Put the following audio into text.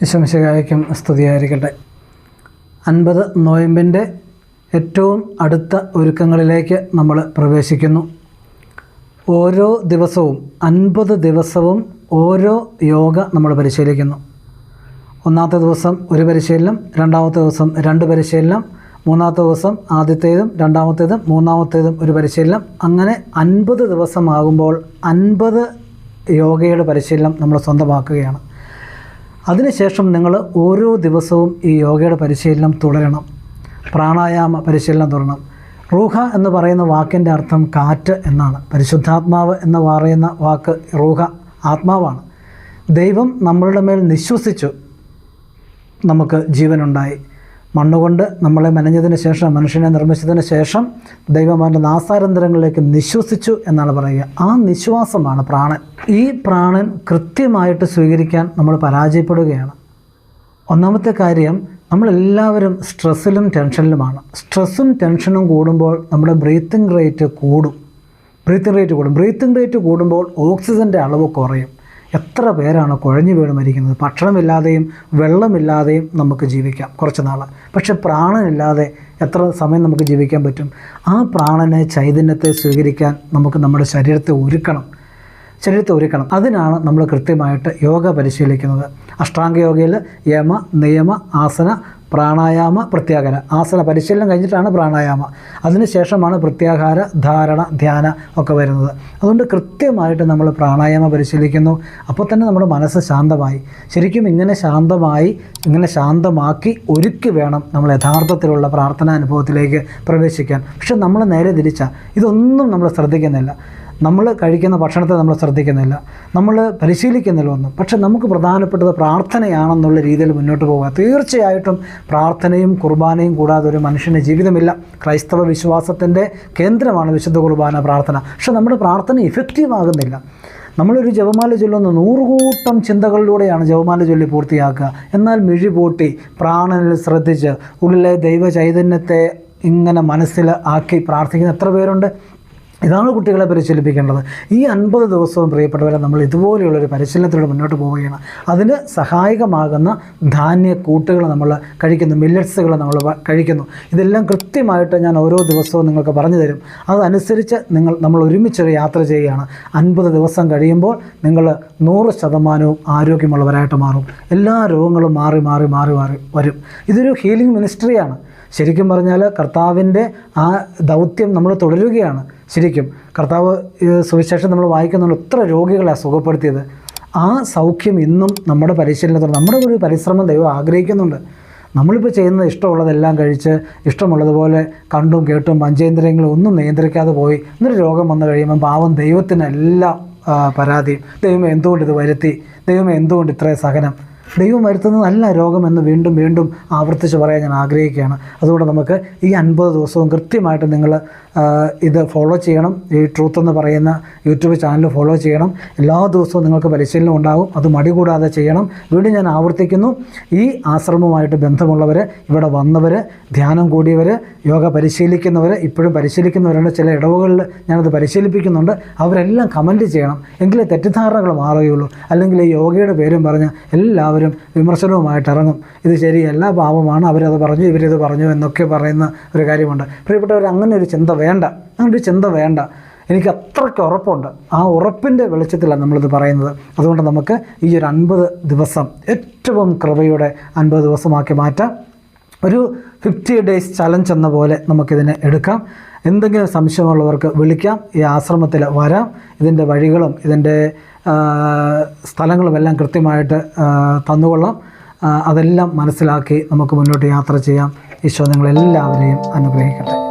വിശ്വമിശകായ്ക്കും സ്തുതിയായിരിക്കട്ടെ. അൻപത് നോയമ്പിന്റെ ഏറ്റവും അടുത്ത ഒരുക്കങ്ങളിലേക്ക് നമ്മൾ പ്രവേശിക്കുന്നു. ഓരോ ദിവസവും അൻപത് ദിവസവും ഓരോ യോഗ നമ്മൾ പരിശീലിക്കുന്നു. ഒന്നാമത്തെ ദിവസം ഒരു പരിശീലനം രണ്ടാമത്തെ ദിവസം രണ്ട് പരിശീലനം മൂന്നാമത്തെ ദിവസം ആദ്യത്തേതും രണ്ടാമത്തേതും മൂന്നാമത്തേതും ഒരു പരിശീലനം. അങ്ങനെ അൻപത് ദിവസമാകുമ്പോൾ അൻപത് യോഗയുടെ പരിശീലനം നമ്മൾ സ്വന്തമാക്കുകയാണ്. അതിനുശേഷം നിങ്ങൾ ഓരോ ദിവസവും ഈ യോഗയുടെ പരിശീലനം തുടരണം. പ്രാണായാമ പരിശീലനം തുടരണം. റൂഹ എന്ന് പറയുന്ന വാക്കിന്റെ അർത്ഥം കാറ്റ് എന്നാണ്. പരിശുദ്ധാത്മാവ് എന്ന് പറയുന്ന വാക്ക് റൂഹ ആത്മാവാണ്. ദൈവം നമ്മളുടെ മേൽ നിശ്വസിച്ചു നമുക്ക് ജീവനുണ്ടായി. മണ്ണുകൊണ്ട് നമ്മളെ മെനഞ്ഞതിന് ശേഷം മനുഷ്യനെ നിർമ്മിച്ചതിന് ശേഷം ദൈവം അവന്റെ നാസാരന്തരങ്ങളിലേക്ക് നിശ്വസിച്ചു എന്നാണ് പറയുക. ആ നിശ്വാസമാണ് പ്രാണൻ. ഈ പ്രാണൻ കൃത്യമായിട്ട് സ്വീകരിക്കാൻ നമ്മൾ പരാജയപ്പെടുകയാണ്. ഒന്നാമത്തെ കാര്യം നമ്മളെല്ലാവരും സ്ട്രെസ്സിലും ടെൻഷനിലുമാണ്. സ്ട്രെസ്സും ടെൻഷനും കൂടുമ്പോൾ നമ്മുടെ ബ്രീത്തിങ് റേറ്റ് കൂടും. ബ്രീത്തിങ് റേറ്റ് കൂടും. ബ്രീത്തിങ് റേറ്റ് കൂടുമ്പോൾ ഓക്സിജന്റെ അളവ് കുറയും. എത്ര പേരാണ് കുഴഞ്ഞു വീണ് മരിക്കുന്നത്? ഭക്ഷണമില്ലാതെയും വെള്ളമില്ലാതെയും നമുക്ക് ജീവിക്കാം. കുറച്ച് നാൾ പക്ഷെ പ്രാണനില്ലാതെ എത്ര സമയം നമുക്ക് ജീവിക്കാൻ പറ്റും? ആ പ്രാണനെ ചൈതന്യത്തെ സ്വീകരിക്കാൻ നമുക്ക് നമ്മുടെ ശരീരത്തെ ഒരുക്കണം. ശരീരത്തെ ഒരുക്കണം. അതിനാണ് നമ്മൾ കൃത്യമായിട്ട് യോഗ പരിശീലിക്കുന്നത്. അഷ്ടാംഗ യോഗയിൽ യമ നിയമ ആസന പ്രാണായാമ പ്രത്യാഹാര ആസന പരിശീലനം കഴിഞ്ഞിട്ടാണ് പ്രാണായാമ. അതിനുശേഷമാണ് പ്രത്യാഹാര ധാരണ ധ്യാന ഒക്കെ വരുന്നത്. അതുകൊണ്ട് കൃത്യമായിട്ട് നമ്മൾ പ്രാണായാമ പരിശീലിക്കുന്നു. അപ്പോൾ തന്നെ നമ്മുടെ മനസ്സ് ശാന്തമായി. ശരിക്കും ഇങ്ങനെ ശാന്തമായി ഇങ്ങനെ ശാന്തമാക്കി ഒരുക്കി വേണം നമ്മൾ യഥാർത്ഥത്തിലുള്ള പ്രാർത്ഥനാനുഭവത്തിലേക്ക് പ്രവേശിക്കാൻ. പക്ഷെ നമ്മൾ നേരെ തിരിച്ച. ഇതൊന്നും നമ്മൾ ശ്രദ്ധിക്കുന്നില്ല. നമ്മൾ കഴിക്കുന്ന ഭക്ഷണത്തെ നമ്മൾ ശ്രദ്ധിക്കുന്നില്ല. നമ്മൾ പരിശീലിക്കുന്നില്ല ഒന്നും. പക്ഷെ നമുക്ക് പ്രധാനപ്പെട്ടത് പ്രാർത്ഥനയാണെന്നുള്ള രീതിയിൽ മുന്നോട്ട് പോകുക തീർച്ചയായിട്ടും പ്രാർത്ഥനയും കുർബാനയും കൂടാതെ ഒരു മനുഷ്യന്റെ ജീവിതമില്ല. ക്രൈസ്തവ വിശ്വാസത്തിന്റെ കേന്ദ്രമാണ് വിശുദ്ധ കുർബാന പ്രാർത്ഥന. പക്ഷെ നമ്മുടെ പ്രാർത്ഥന ഇഫക്റ്റീവ് ആകുന്നില്ല നമ്മളൊരു ജപമാല ചൊല്ലുന്ന നൂറുകൂട്ടം ചിന്തകളിലൂടെയാണ് ജപമാല ചൊല്ലി പൂർത്തിയാക്കുക. എന്നാൽ മിഴി പൂട്ടി പ്രാണനിൽ ശ്രദ്ധിച്ച് ഉള്ളിലെ ദൈവ ചൈതന്യത്തെ ഇങ്ങനെ മനസ്സിൽ ആക്കി പ്രാർത്ഥിക്കുന്ന എത്ര പേരുണ്ട്? ഇതാണ് കുട്ടികളെ പരിശീലിപ്പിക്കേണ്ടത്. ഈ അൻപത് ദിവസവും പ്രിയപ്പെട്ടവരെ നമ്മൾ ഇതുപോലെയുള്ളൊരു പരിശീലനത്തിലൂടെ മുന്നോട്ട് പോവുകയാണ്. അതിന് സഹായകമാകുന്ന ധാന്യ കൂട്ടുകൾ നമ്മൾ കഴിക്കുന്നു മില്ലറ്റ്സുകൾ നമ്മൾ കഴിക്കുന്നു. ഇതെല്ലാം കൃത്യമായിട്ട് ഞാൻ ഓരോ ദിവസവും നിങ്ങൾക്ക് പറഞ്ഞു തരും. അതനുസരിച്ച് നിങ്ങൾ നമ്മൾ ഒരുമിച്ചൊരു യാത്ര ചെയ്യുകയാണ്. അൻപത് ദിവസം കഴിയുമ്പോൾ നിങ്ങൾ നൂറ് ശതമാനവും ആരോഗ്യമുള്ളവരായിട്ട് മാറും. എല്ലാ രോഗങ്ങളും മാറി മാറി മാറി മാറി വരും. ഇതൊരു ഹീലിംഗ് മിനിസ്ട്രിയാണ്. ശരിക്കും പറഞ്ഞാൽ കർത്താവിന്റെ ആ ദൗത്യം നമ്മൾ തുടരുകയാണ്. ശരിക്കും കർത്താവ് സുവിശേഷം നമ്മൾ വായിക്കുന്നുണ്ട് എത്ര രോഗികളെ സുഖപ്പെടുത്തിയത്. ആ സൗഖ്യം ഇന്നും നമ്മുടെ പരിശീലനത്തോടെ നമ്മുടെ ഒരു പരിശ്രമം ദൈവം ആഗ്രഹിക്കുന്നുണ്ട്. നമ്മളിപ്പോൾ ചെയ്യുന്നത് ഇഷ്ടമുള്ളതെല്ലാം കഴിച്ച് ഇഷ്ടമുള്ളതുപോലെ കണ്ടും കേട്ടും പഞ്ചേന്ദ്രിയങ്ങളും ഒന്നും നിയന്ത്രിക്കാതെ പോയി എന്നൊരു രോഗം വന്നു കഴിയുമ്പോൾ പാവം ദൈവത്തിനെല്ലാം പരാതിയും ദൈവം എന്തുകൊണ്ട് ഇത് വരുത്തി? ദൈവം എന്തുകൊണ്ട് ഇത്രയും സഹനം? ദൈവം വരുത്തുന്നതല്ല രോഗമെന്ന് വീണ്ടും വീണ്ടും ആവർത്തിച്ച് പറയാൻ ഞാൻ ആഗ്രഹിക്കുകയാണ്. അതുകൊണ്ട് നമുക്ക് ഈ അൻപത് ദിവസവും കൃത്യമായിട്ട് നിങ്ങൾ ഇത് ഫോളോ ചെയ്യണം. ഈ ട്രൂത്ത് എന്ന് പറയുന്ന യൂട്യൂബ് ചാനൽ ഫോളോ ചെയ്യണം. എല്ലാ ദിവസവും നിങ്ങൾക്ക് പരിശീലനം ഉണ്ടാകും അത് മടി കൂടാതെ ചെയ്യണം. വീണ്ടും ഞാൻ ആവർത്തിക്കുന്നു. ഈ ആശ്രമവുമായിട്ട് ബന്ധമുള്ളവർ ഇവിടെ വന്നവർ ധ്യാനം കൂടിയവർ യോഗ പരിശീലിക്കുന്നവർ ഇപ്പോഴും പരിശീലിക്കുന്നവരുണ്ട്. ചില ഇടവുകളിൽ ഞാനത് പരിശീലിപ്പിക്കുന്നുണ്ട്. അവരെല്ലാം കമന്റ് ചെയ്യണം. എങ്കിലേ തെറ്റിദ്ധാരണകൾ മാറുകയുള്ളൂ. അല്ലെങ്കിൽ ഈ യോഗയുടെ പേരും പറഞ്ഞ് എല്ലാവരും വിമർശനവുമായിട്ട് ഇറങ്ങും. ഇത് ശരിയല്ല പാപമാണ്. അവരത് പറഞ്ഞു ഇവരിത് പറഞ്ഞു എന്നൊക്കെ പറയുന്ന ഒരു കാര്യമുണ്ട്. പ്രിയപ്പെട്ടവർ അങ്ങനെ ഒരു ചിന്ത വേണ്ട. അങ്ങനെ ഒരു ചിന്ത വേണ്ട. എനിക്ക് അത്രയ്ക്ക് ഉറപ്പുണ്ട്. ആ ഉറപ്പിന്റെ വെളിച്ചത്തിലാണ് നമ്മളിത് പറയുന്നത്. അതുകൊണ്ട് നമുക്ക് ഈ ഒരു അൻപത് ദിവസം ഏറ്റവും കൃപയുടെ അൻപത് ദിവസമാക്കി മാറ്റാം. ഒരു ഫിഫ്റ്റി ഡേയ്സ് ചലഞ്ച് എന്ന പോലെ നമുക്കിതിനെ എടുക്കാം. എന്തെങ്കിലും സംശയമുള്ളവർക്ക് വിളിക്കാം. ഈ ആശ്രമത്തിൽ വരാം. ഇതിന്റെ വഴികളും ഇതിന്റെ സ്ഥലങ്ങളുമെല്ലാം കൃത്യമായിട്ട് തന്നുകൊള്ളാം. അതെല്ലാം മനസ്സിലാക്കി നമുക്ക് മുന്നോട്ട് യാത്ര ചെയ്യാം. ഈശോ നിങ്ങളെല്ലാവരെയും അനുഗ്രഹിക്കട്ടെ.